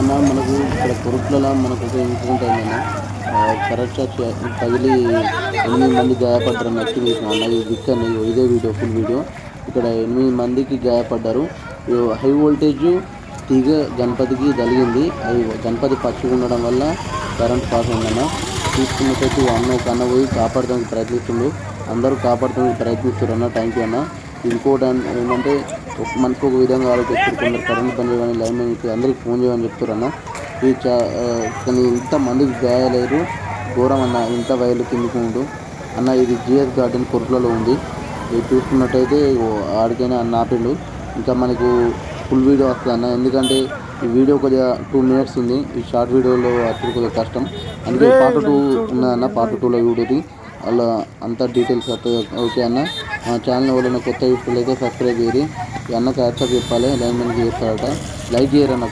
అన్న మనకు ఇక్కడ కొరుట్లలో మనకు ఒక ఇన్సిడెంట్ అయిందన్న కరెక్ట్ తగిలి ఎనిమిది మంది గాయపడ్డారు నచ్చి తీసిన అన్న. ఇది దిక్ అన్న ఇదే వీడియో ఫుల్ వీడియో. ఇక్కడ ఎనిమిది మందికి గాయపడ్డారు. హై వోల్టేజ్ తీగ గణపతికి తగిలింది. అది గణపతి పచ్చిగా ఉండడం వల్ల కరెంట్ పాస్ అయిందన్న. తీసుకున్నట్టు అన్న ఒక అన్న పోయి కాపాడడానికి ప్రయత్నిస్తుండు. అందరూ కాపాడడానికి ప్రయత్నిస్తారు అన్న థ్యాంక్ యూ అన్న. ఇంకోటి ఏంటంటే ఒక మనిషికి ఒక విధంగా ఆలోచిస్తారు కొందరు కరెంట్ పని చేయమని లైన్ మ్యాన్కి అందరికి ఫోన్ చేయమని చెప్తారు అన్న ఇది చా ఆ, కానీ ఇంత మందికి గాయాలేరు ఘోరం అన్న ఇంత వైర్లు కిందికి ఉండు. అన్న ఇది జిఎస్ గార్డెన్ కొరట్లలో ఉంది. ఇది చూసుకున్నట్టయితే ఆడికైనా అన్న ఆపిండు ఇంకా మనకు ఫుల్ వీడియో వస్తుంది అన్న ఎందుకంటే ఈ వీడియో కొద్దిగా టూ మినిట్స్ ఉంది. ఈ షార్ట్ వీడియోలో అప్పుడు కొద్దిగా కష్టం. అందుకే పార్ట్ టూ ఉన్నదన్న పార్ట్ టూలో వీడియోది. అలా అంతా డీటెయిల్స్ ఓకే అన్న. మా ఛానల్ ఎవరైనా కొత్త చూస్తున్నట్లయితే సబ్స్క్రైబ్ చేయరు ఈ యాక్సెప్ట్ చెప్పాలి. లైన్ మెన్కి చెప్తారట లైక్ చేయరు అన్న